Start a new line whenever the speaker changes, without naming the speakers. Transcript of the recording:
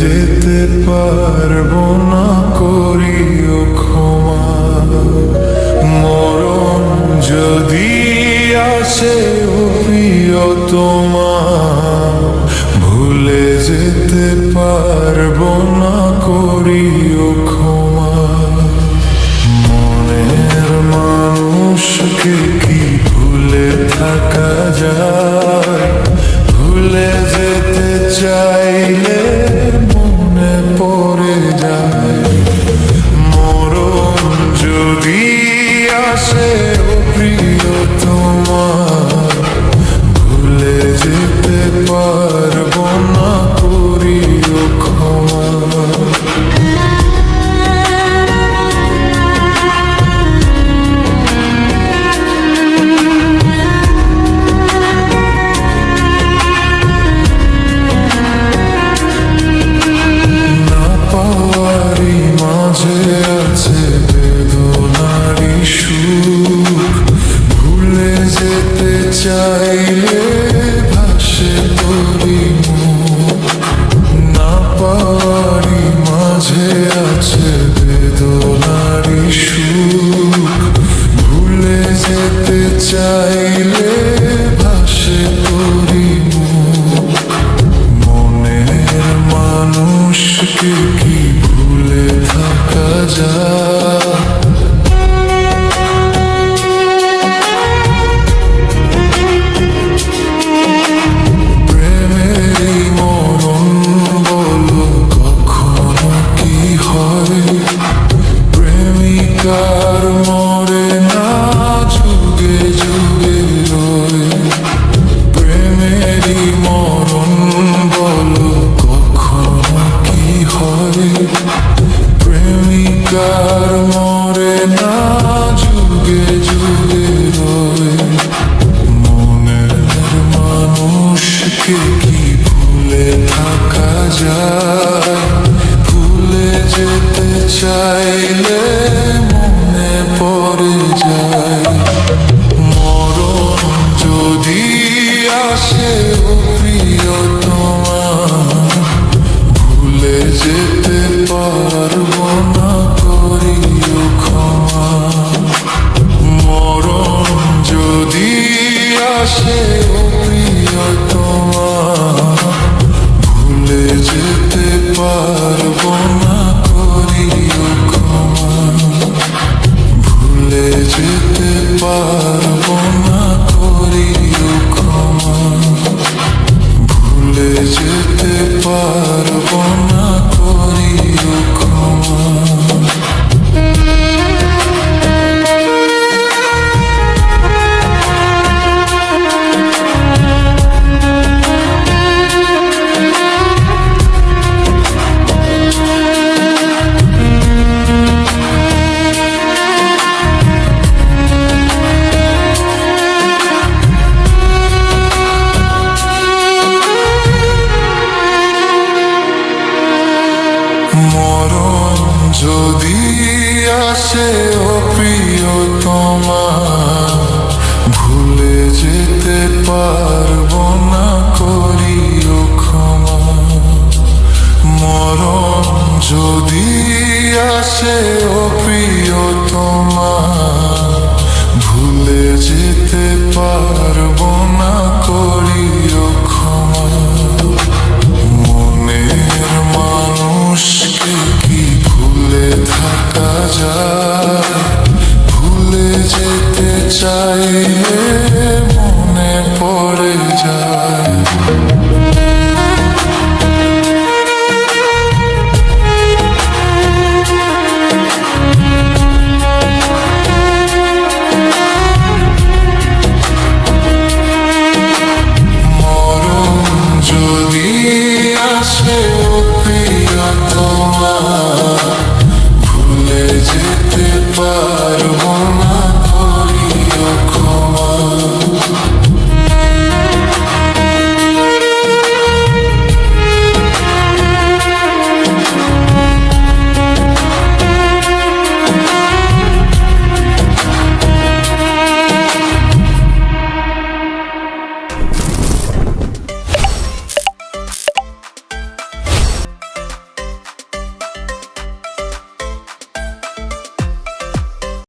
যেতে পারব না করিও ক্ষমা। মরণ যদি আসে প্রিয় তোমার, ভুলে যেতে পারব না করিও ক্ষমা। মনের মানুষকে কি ভুলে থাকা যায়? ভুলে যেতে চাইলে পারব না মানুষকে কি ভুলে থাকা যায় ভুলে যেতে চাইলে মনে পড়ে যায়। মরণ যদি আসে ও প্রিয় তোমার, ভুলে যেতে পারব না, করিও ক্ষমা। মরণ যদি আসে ও মরণ যদি আসে ও তোমার, ভুলে যেতে পারব না, করিও ক্ষমা। মরণ যদি আসে ও তোমার, ভুলে যেতে করি more